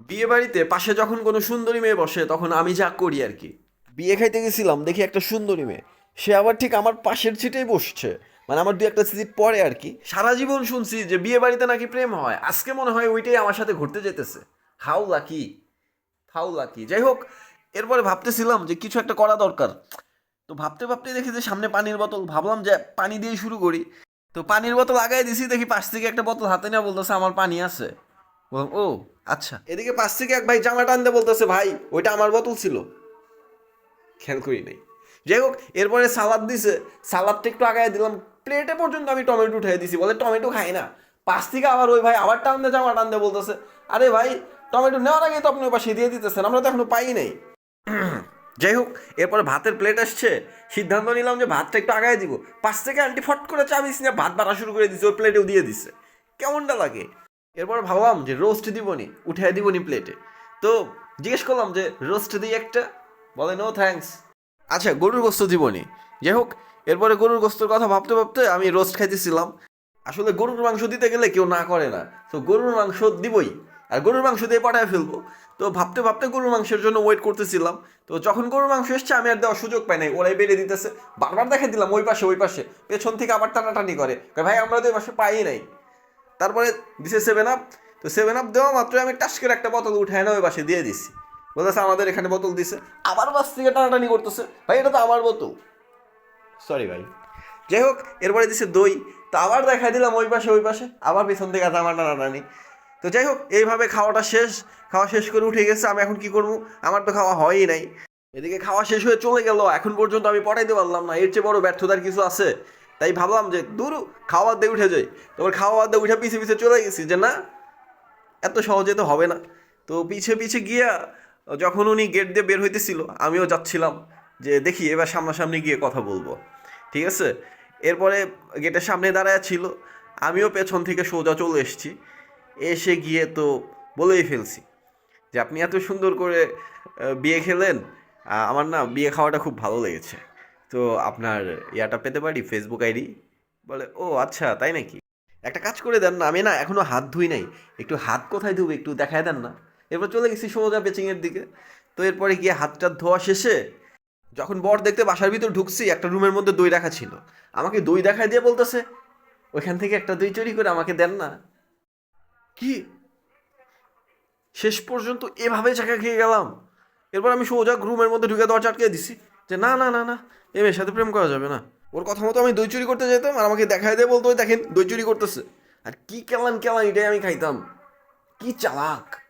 বিয়ে বাড়িতে পাশে যখন কোনো সুন্দরী মেয়ে বসে, তখন আমি যা করি আর কি। বিয়ে খাইতে গেছিলাম, দেখি একটা সুন্দরী মেয়ে। সে আবার ঠিক আমার পাশের সিটেই বসছে। মানে আমার দু একটা সিট পরে আর কি। সারা জীবন শুনছি যে বিয়ে বাড়িতে নাকি প্রেম হয়। আজকে মনে হয় ওইটাই আমার সাথে ঘুরতে যেতেছে। How lucky how lucky. যাই হোক, এরপরে ভাবতেছিলাম যে কিছু একটা করা দরকার। তো ভাবতে ভাবতে দেখি যে সামনে পানির বোতল। ভাবলাম যে পানি দিয়ে শুরু করি। তো পানির বোতল আগায় দিছি, দেখি পাশ থেকে একটা বোতল হাতে নিয়ে বলতেছে, আমার পানি আছে। বললাম, ও আচ্ছা। এদিকে পাশ থেকে এক ভাই জামা টানতে বলতেছে, ভাই, ওইটা আমার বোতল ছিল। খেয়াল করি নাই। যাই হোক, এরপরে সালাদ দিছে। সালাদটা একটু আগায় দিলাম। প্লেটে পর্যন্ত আমি টমেটো উঠাই দিছি। বলে, টমেটো খাই না। পাশ থেকে আবার ওই ভাই আবার টানতে, জামা টানতে বলতেছে, আরে ভাই, টমেটো নেওয়ার আগে তো আপনি পাশে দিয়ে দিতেছেন, আমরা তো এখনও পাই নাই। যাই হোক, এরপরে ভাতের প্লেট আসছে। সিদ্ধান্ত নিলাম যে ভাতটা একটু আগায় দিব। পাশ থেকে আন্টি ফট করে চাবি নিয়ে ভাত বাড়া শুরু করে দিছে, ওই প্লেটেও দিয়ে দিছে। কেমনটা লাগে? এরপর ভাবলাম যে রোস্ট দিবনি উঠে দিবনি প্লেটে তো জিজ্ঞেস করলাম যে রোস্ট দিই একটা? বলে নো থ্যাঙ্কস আচ্ছা গরুর গোস্ত দিবনি। যাই হোক, এরপরে গরুর গোস্তর কথা ভাবতে ভাবতে আমি রোস্ট খাইতেছিলাম। আসলে গরুর মাংস দিতে গেলে কেউ না করে না। তো গরুর মাংস দিবই। আর গরুর মাংস দিয়ে পাঠায় ফেলব। তো ভাবতে ভাবতে গরুর মাংসের জন্য ওয়েট করতেছিলাম। তো যখন গরুর মাংস এসছে, আমি আর দেওয়ার সুযোগ পাই নাই। ওরাই বেড়ে দিতেছে। বারবার দেখে দিলাম ওই পাশে ওই পাশে। পেছন থেকে আবার টানাটানি করে। ভাই, আমরা তো ওই পাশে পাই নাই। তারপরে দিছে সেভেন আপ তো সেভেন আপ দেওয়া মাত্র আমি টাস করে একটা বোতল উঠায় না ওই পাশে দিয়ে দিছি। বলতেছে আমাদের এখানে বোতল দিছে। আবার বাস থেকে টানাটানি করতেছে। ভাই এটা তো আমার বোতল। সরি ভাই। যাই হোক এরপরে দিছে দই। তো আবার দেখাই দিলাম ওই পাশে ওই পাশে। আবার পেছন থেকে আছে আমার টানাটানি। তো যাই হোক এইভাবে খাওয়াটা শেষ। খাওয়া শেষ করে উঠে গেছে। আমি এখন কি করব? আমার তো খাওয়া হয়ই নাই। এদিকে খাওয়া শেষ হয়ে চলে গেল। এখন পর্যন্ত আমি পটাইতে পারলাম না। এর চেয়ে বড় ব্যর্থতার কিছু আছে? তাই ভাবলাম যে, দূর, খাওয়া দিয়ে উঠে যাই। খাওয়া দিয়ে উঠে পিছে পিছে চলে গেছি যে, না, এত সহজে তো হবে না। তো পিছে পিছে গিয়া যখন উনি গেট দিয়ে বের হইতেছিল, আমিও যাচ্ছিলাম যে, দেখি, এবার সামনাসামনি গিয়ে কথা বলব। ঠিক আছে? এরপরে গেটের সামনে দাঁড়ায় ছিল। আমিও পেছন থেকে সোজা চলে এসেছি। এসে গিয়ে তো বলেই ফেলছি যে, আপনি এত সুন্দর করে বিয়ে খেলেন। আমার না বিয়ে খাওয়াটা খুব ভালো লেগেছে। তো আপনার ইয়াটা পেতে পারি? ফেসবুক আইডি বলে, ও আচ্ছা তাই নাকি? একটা কাজ করে দেন না, আমি না এখনও হাত ধুই নাই। একটু হাত কোথায় ধুবে, একটু দেখায় দেন না। এরপর চলে গেছি সোজা পেচিংয়ের দিকে। তো এরপরে গিয়ে হাতটা ধোয়া শেষে যখন বর দেখতে বাসার ভিতর ঢুকছি, একটা রুমের মধ্যে দই রাখা ছিল। আমাকে দই দেখায় দিয়ে বলতেছে, ওইখান থেকে একটা দই চুরি করে আমাকে দেন না। কি? শেষ পর্যন্ত এভাবে চাকা খেয়ে গেলাম। এরপর আমি সোজা রুমের মধ্যে ঢুকে দরজা আটকে দিছি। যে না না না না এ মেয়ের সাথে প্রেম করা যাবে না। ওর কথা মতো আমি দই চুরি করতে যেতাম আর আমাকে দেখায় দেয় বলতো দেখেন দই চুরি করতেছে। আর কি কেলান কেলান এটাই আমি খাইতাম। কি চালাক।